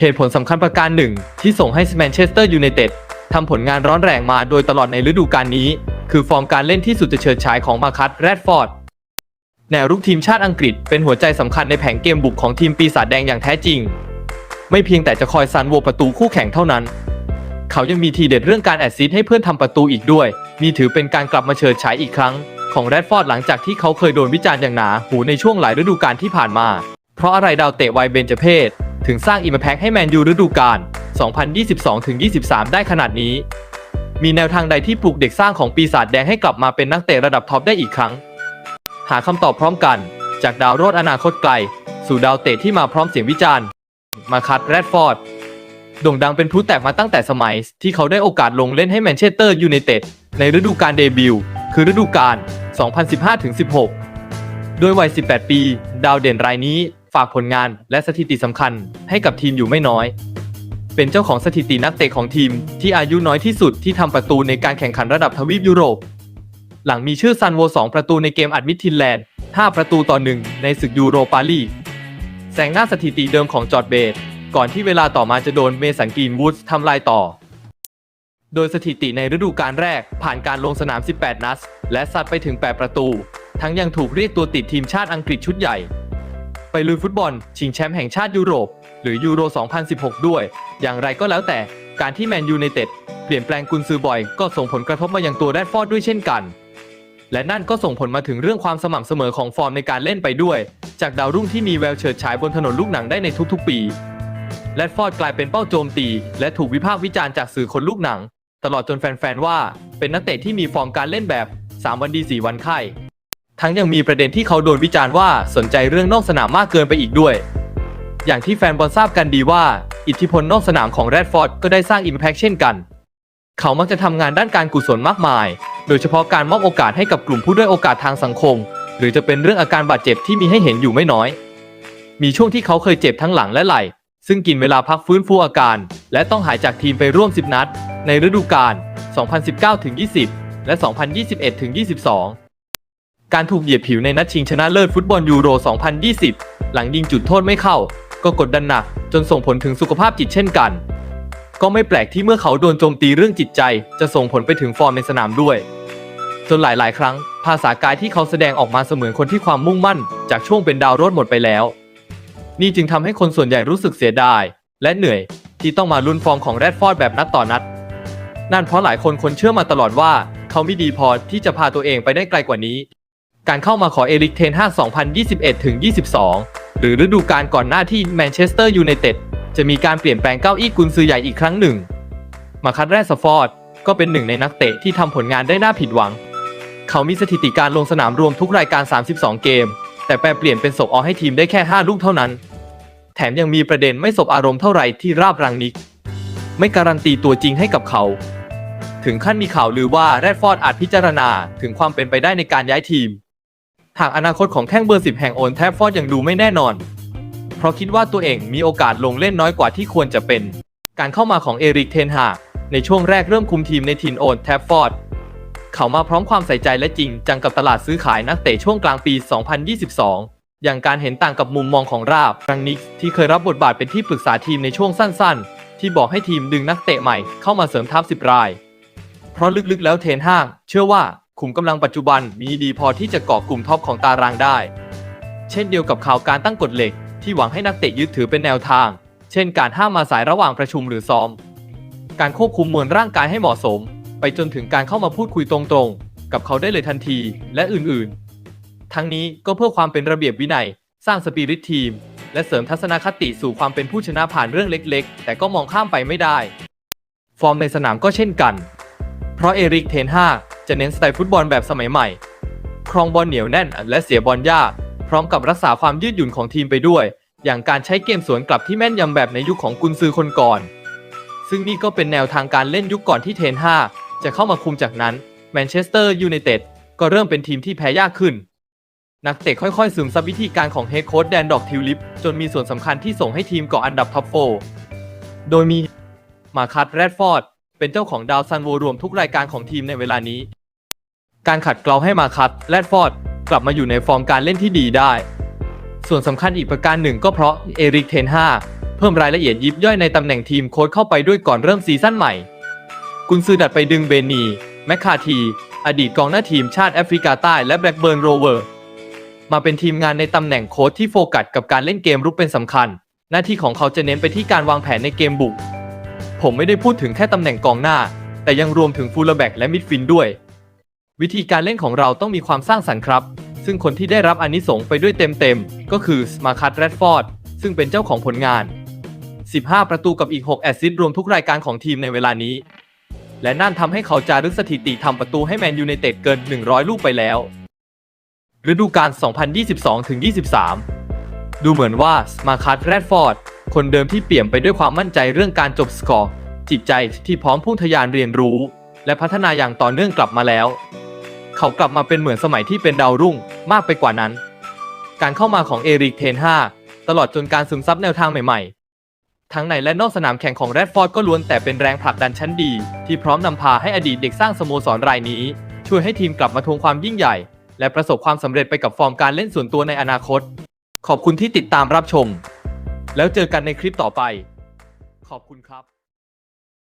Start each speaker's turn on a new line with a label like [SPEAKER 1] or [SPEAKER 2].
[SPEAKER 1] เหตุผลสำคัญประการหนึ่ง ที่ส่งให้แมนเชสเตอร์ยูไนเต็ดทำผลงานร้อนแรงมาโดยตลอดในฤดูกาลนี้ คือฟอร์มการเล่นที่สุดจะเฉิดฉายของมาคัตแรดฟอร์ดแนวรุกทีมชาติอังกฤษเป็นหัวใจสำคัญในแผนเกมบุกของทีมปีศาจแดงอย่างแท้จริง ไม่เพียงแต่จะคอยซันโวประตูคู่แข่งเท่านั้น เขายังมีทีเด็ดเรื่องการแอดซิสต์ให้เพื่อนทำประตูอีกด้วย นี่ถือเป็นการกลับมาเฉิดฉายอีกครั้ง ของแรดฟอร์ดหลังจากที่เขาเคยโดนวิจารณ์อย่างหนาหูในช่วงหลายฤดูกาลที่ผ่านมา เพราะอะไรดาวเตะวัยเบญจเพศ ถึงสร้างอิมแพคให้แมนยูฤดูกาล 2022-23 ได้ขนาดนี้ มีแนวทางใดที่ปลุกเด็กสร้างของปีศาจแดงให้กลับมาเป็นนักเตะระดับท็อปได้อีกครั้ง หาคำตอบพร้อมกัน จากดาวโรดอนาคตไกล สู่ดาวเตะที่มาพร้อมเสียงวิจารณ์ มาคัตแรดฟอร์ดโด่งดังเป็นพลุแตกมาตั้งแต่สมัย ที่เขาได้โอกาสลงเล่นให้แมนเชสเตอร์ยูไนเต็ดในฤดูกาลเดบิวต์คือฤดูกาล 2015-16 ด้วยวัย 18 ปี ดาวเด่นรายนี้ ฝากผลงานและสถิติสำคัญให้กับทีมอยู่ไม่น้อย เป็นเจ้าของสถิตินักเตะของทีมที่อายุน้อยที่สุดที่ทำประตูในการแข่งขันระดับทวีปยุโรป หลังมีชื่อซันโว 2 ประตูในเกมอัดมิดทินแลนด์ 5 ประตูต่อ1ในศึกยูโรปาลีกแซงหน้าสถิติเดิมของจอร์ดเบดก่อนที่เวลาต่อมาจะโดนเมสันกีนวูดส์ทำลายต่อ โดยสถิติในฤดูกาลแรกผ่านการลงสนาม 18 นัดและซัดไปถึง 8 ประตู ทั้งยังถูกเรียกตัวติดทีมชาติอังกฤษชุดใหญ่ ไปลุยฟุตบอล ชิงแชมป์แห่งชาติยุโรป หรือยูโร 2016 ด้วย อย่างไรก็แล้วแต่การที่แมนยูไนเต็ดเปลี่ยนแปลงกุนซือบ่อยก็ส่งผลกระทบมายังตัวแรดฟอร์ดด้วยเช่นกัน และนั่นก็ส่งผลมาถึงเรื่องความสม่ำเสมอของฟอร์มในการเล่นไปด้วย จากดาวรุ่งที่มีแววเฉิดฉายบนถนนลูกหนังได้ในทุกๆ ปีแรดฟอร์ดกลายเป็นเป้าโจมตี และถูกวิพากษ์วิจารณ์จากสื่อคนลูกหนัง ตลอดจนแฟนๆว่าเป็นนักเตะที่มีฟอร์มการเล่นแบบ 3 วันดี 4 วันไข้ ทั้งยังมีประเด็นที่เขาโดนวิจารณ์ว่าสนใจเรื่องนอกสนามมากเกินไปอีกด้วย อย่างที่แฟนบอลทราบกันดีว่า อิทธิพลนอกสนามของแรดฟอร์ดก็ได้สร้างอิมแพคเช่นกัน เขามักจะทำงานด้านการกุศลมากมาย โดยเฉพาะการมอบโอกาสให้กับกลุ่มผู้ด้อยโอกาสทางสังคม หรือจะเป็นเรื่องอาการบาดเจ็บที่มีให้เห็นอยู่ไม่น้อย มีช่วงที่เขาเคยเจ็บทั้งหลังและไหล่ ซึ่งกินเวลาพักฟื้นฟูอาการ และต้องหายจากทีมไปร่วม 10 นัด ในฤดูกาล 2019-20 และ 2021-22 การถูกเหยียดผิวในนัดชิงชนะเลิศฟุตบอลยูโร 2020 หลังยิงจุดโทษไม่เข้า ก็กดดันหนัก จนส่งผลถึงสุขภาพจิตเช่นกัน ก็ไม่แปลกที่เมื่อเขาโดนโจมตีเรื่องจิตใจ จะส่งผลไปถึงฟอร์มในสนามด้วย จนหลาย ๆ ครั้ง ภาษากายที่เขาแสดงออกมาเสมือนคนที่ความมุ่งมั่น จากช่วงเป็นดาวโรดหมดไปแล้ว นี่จึงทำให้คนส่วนใหญ่รู้สึกเสียดาย และเหนื่อย ที่ต้องมาลุ้นฟอร์มของแรดฟอร์ดแบบนัดต่อนัด นั่นเพราะหลายคนคนเชื่อมาตลอดว่า เขาไม่ดีพอที่จะพาตัวเองไปได้ไกลกว่านี้ การเข้ามาขอเอริกเทนฮาก2021-22 หรือฤดูกาลก่อนหน้าที่แมนเชสเตอร์ยูไนเต็ดจะมีการเปลี่ยนแปลงเก้าอี้กุนซือใหญ่อีกครั้งหนึ่ง มาคัดแรดสฟอร์ดก็เป็นหนึ่งในนักเตะที่ทำผลงานได้น่าผิดหวัง เขามีสถิติการลงสนามรวมทุกรายการ 32 เกม แต่แปลเปลี่ยนเป็นศพออให้ทีมได้แค่ 5 ลูกเท่านั้น แถมยังมีประเด็นไม่สบอารมณ์เท่าไหร่ที่ราบรังนิก ไม่การันตีตัวจริงให้กับเขา ถึงขั้นมีข่าวลือว่าแรดฟอร์ดอาจพิจารณาถึงความเป็นไปได้ในการย้ายทีม หากอนาคตของแข้งเบอร์10แห่งโอนแทฟฟอร์ดยังดูไม่แน่นอน เพราะคิดว่าตัวเองมีโอกาสลงเล่นน้อยกว่าที่ควรจะเป็น การเข้ามาของเอริกเทนฮาในช่วงแรกเริ่มคุมทีมในถิ่นโอนแทฟฟอร์ดเขามาพร้อมความใส่ใจและจริงจังกับตลาดซื้อขายนักเตะช่วงกลางปี 2022 อย่างการเห็นต่างกับมุมมองของราบรังนิกที่เคยรับบทบาทเป็นที่ปรึกษาทีมในช่วงสั้น ๆ ที่บอกให้ทีมดึงนักเตะใหม่เข้ามาเสริมทัพ10 ราย เพราะลึกๆแล้วเทนฮากเชื่อว่า ขุมกำลังปัจจุบันมีดีพอที่จะเกาะกลุ่มท็อปของตารางได้ เช่นเดียวกับข่าวการตั้งกฎเหล็ก ที่หวังให้นักเตะยึดถือเป็นแนวทาง เช่นการห้ามมาสายระหว่างประชุมหรือซ้อม การควบคุมมวลร่างกายให้เหมาะสม ไปจนถึงการเข้ามาพูดคุยตรงๆ กับเขาได้เลยทันทีและอื่นๆ ทั้งนี้ก็เพื่อความเป็นระเบียบวินัย สร้างสปิริตทีม และเสริมทัศนคติสู่ความเป็นผู้ชนะผ่านเรื่องเล็กๆ แต่ก็มองข้ามไปไม่ได้ ฟอร์มในสนามก็เช่นกัน เพราะเอริกเทนฮา จะเน้นสไตล์ฟุตบอลแบบสมัยใหม่ ครองบอลเหนียวแน่นและเสียบอลยาก พร้อมกับรักษาความยืดหยุ่นของทีมไปด้วย อย่างการใช้เกมสวนกลับที่แม่นยำแบบในยุคของกุนซือคนก่อน ซึ่งนี่ก็เป็นแนวทางการเล่นยุคก่อนที่เทนฮาจะเข้ามาคุมจากนั้นแมนเชสเตอร์ยูไนเต็ดก็เริ่มเป็นทีมที่แพ้ยากขึ้น นักเตะค่อยๆซึมซับวิธีการของเฮดโค้ชแดนดอกทิวลิป จนมีส่วนสำคัญที่ส่งให้ทีมเกาะอันดับท็อปโฟโดยมีมาคัตแรดฟอร์ดเป็นเจ้าของดาวซันโวรวมทุกรายการของทีมในเวลานี้ การขัดเกลาให้มาคัตแรดฟอร์ดกลับมาอยู่ในฟอร์มการเล่นที่ดีได้ ส่วนสำคัญอีกประการหนึ่งก็เพราะเอริกเทนฮาเพิ่มรายละเอียดยิบย่อยในตำแหน่งทีมโค้ชเข้าไปด้วยก่อนเริ่มซีซั่นใหม่ กุนซือดัดไปดึงเบนีแมคคาที อดีตกองหน้าทีมชาติแอฟริกาใต้และแบล็กเบิร์นโรเวอร์มาเป็นทีมงานในตำแหน่งโค้ชที่โฟกัสกับการเล่นเกมรุกเป็นสำคัญ หน้าที่ของเขาจะเน้นไปที่การวางแผนในเกมบุก ผมไม่ได้พูดถึงแค่ตำแหน่งกองหน้า แต่ยังรวมถึงฟูลแบ็กและมิดฟิลด์ด้วย วิธีการเล่นของเราต้องมีความสร้างสรรค์ครับ ซึ่งคนที่ได้รับอนิสงไปด้วยเต็มๆ ก็คือสมาคัตแรดฟอร์ดซึ่งเป็นเจ้าของผลงาน 15 ประตูกับอีก 6 แอสซิสต์รวมทุกรายการของทีมในเวลานี้ และนั่นทำให้เขาจารึกสถิติทำประตูให้แมนยูไนเต็ดเกิน 100 ลูกไปแล้ว ฤดูกาล 2022-23 ดูเหมือนว่าสมาคัตแรดฟอร์ดคนเดิมที่เปี่ยมไปด้วยความมั่นใจเรื่องการจบสกอร์จิตใจที่พร้อมพุ่งทะยานเรียนรู้ และพัฒนาอย่างต่อเนื่องกลับมาแล้ว เขากลับมาเป็นเหมือนสมัยที่เป็นดาวรุ่งมากไปกว่านั้น การเข้ามาของเอริกเทนฮาตลอดจนการซึมซับแนวทางใหม่ๆ ทั้งในและนอกสนามแข่งของแรดฟอร์ดก็ล้วนแต่เป็นแรงผลักดันชั้นดี ที่พร้อมนำพาให้อดีตเด็กสร้างสโมสรรายนี้ ช่วยให้ทีมกลับมาทวงความยิ่งใหญ่ และประสบความสำเร็จไปกับฟอร์มการเล่นส่วนตัวในอนาคต ขอบคุณที่ติดตามรับชม แล้วเจอกันในคลิปต่อไป ขอบคุณครับ